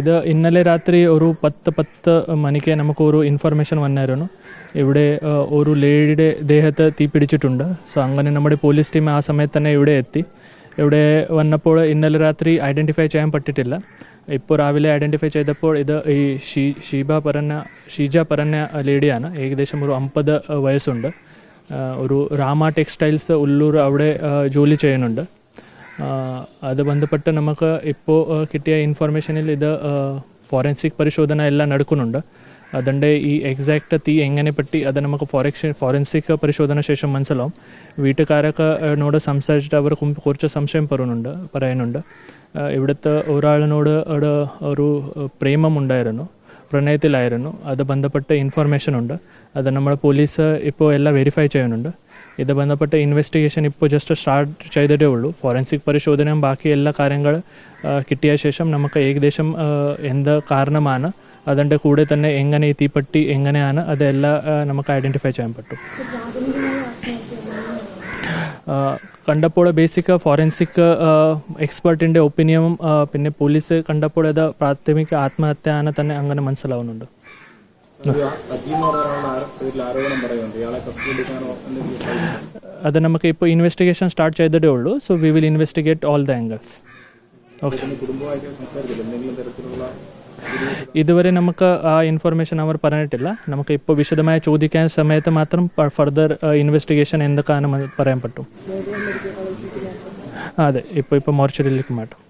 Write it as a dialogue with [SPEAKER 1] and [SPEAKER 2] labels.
[SPEAKER 1] ഇത് ഇന്നലെ രാത്രി ഒരു പത്ത് പത്ത് മണിക്ക് നമുക്ക് ഒരു ഇൻഫർമേഷൻ വന്നായിരുന്നു. ഇവിടെ ഒരു ലേഡിയുടെ ദേഹത്ത് തീ പിടിച്ചിട്ടുണ്ട്. സോ അങ്ങനെ നമ്മുടെ പോലീസ് ടീം ആ സമയത്ത് തന്നെ ഇവിടെ എത്തി. ഇവിടെ വന്നപ്പോൾ ഇന്നലെ രാത്രി ഐഡന്റിഫൈ ചെയ്യാൻ പറ്റിയിട്ടില്ല. ഇപ്പോൾ രാവിലെ ഐഡന്റിഫൈ ചെയ്തപ്പോൾ ഇത് ഈ ഷീ ഷീബ പറഞ്ഞ ഷീജ പറഞ്ഞ ലേഡിയാണ് ഏകദേശം ഒരു അമ്പത് വയസ്സുണ്ട്. ഒരു രാമ ടെക്സ്റ്റൈൽസ് ഉള്ളൂർ അവിടെ ജോലി ചെയ്യുന്നുണ്ട്. അത് ബന്ധപ്പെട്ട് നമുക്ക് ഇപ്പോൾ കിട്ടിയ ഇൻഫർമേഷനിൽ ഇത് ഫോറൻസിക് പരിശോധന എല്ലാം നടക്കുന്നുണ്ട്. അതിന്റെ ഈ എക്സാക്റ്റ് തീ എങ്ങനെ പറ്റി അത് നമുക്ക് ഫോറക്ഷൻ ഫോറൻസിക് പരിശോധന ശേഷം മനസ്സിലാവും. വീട്ടുകാരൊക്കെ നോട് സംസാരിച്ചിട്ട് അവർ കുറച്ച് സംശയം പറയുന്നുണ്ട് ആ, ഇവിടുത്തെ ഒരാളിനോട് ഒരു പ്രേമം ഉണ്ടായിരുന്നു പ്രണയത്തിലായിരുന്നു. അത് ബന്ധപ്പെട്ട ഇൻഫർമേഷൻ ഉണ്ട്. അത് നമ്മൾ പോലീസ് ഇപ്പോൾ എല്ലാം വെരിഫൈ ചെയ്യുന്നുണ്ട്. ഇത് ബന്ധപ്പെട്ട ഇൻവെസ്റ്റിഗേഷൻ ഇപ്പോൾ ജസ്റ്റ് സ്റ്റാർട്ട് ചെയ്തിട്ടേ ഉള്ളൂ. ഫോറൻസിക് പരിശോധനയും ബാക്കി എല്ലാ കാര്യങ്ങൾ കിട്ടിയ ശേഷം നമുക്ക് ഏകദേശം എന്ത് കാരണമാണ് അതിന്റെ കൂടെ തന്നെ എങ്ങനെ ഈ തീപ്പെട്ടി എങ്ങനെയാണ് അതെല്ലാം നമുക്ക് ഐഡന്റിഫൈ ചെയ്യാൻ പറ്റും. കണ്ടപ്പോൾ ബേസിക് ഫോറൻസിക് എക്സ്പേർട്ടിന്റെ ഒപ്പീനിയനും പിന്നെ പോലീസ് കണ്ടപ്പോൾ അത് പ്രാഥമിക ആത്മഹത്യയാണ് തന്നെ അങ്ങനെ മനസ്സിലാവുന്നുണ്ട്. അത് നമുക്ക് ഇപ്പോൾ ഇൻവെസ്റ്റിഗേഷൻ സ്റ്റാർട്ട് ചെയ്തിട്ടേ ഉള്ളൂ. So we will investigate all the angles okay ഇതുവരെ നമുക്ക് ആ ഇൻഫർമേഷൻ അവർ പറഞ്ഞിട്ടില്ല. നമുക്ക് ഇപ്പോൾ വിശദമായി ചോദിക്കാൻ സമയത്ത് മാത്രം ഫർദർ ഇൻവെസ്റ്റിഗേഷൻ എന്തൊക്കെയാണ് പറയാൻ പറ്റും. അതെ ഇപ്പോൾ ഇപ്പോൾ മോർച്ചറിയിലേക്ക് മാറ്റും.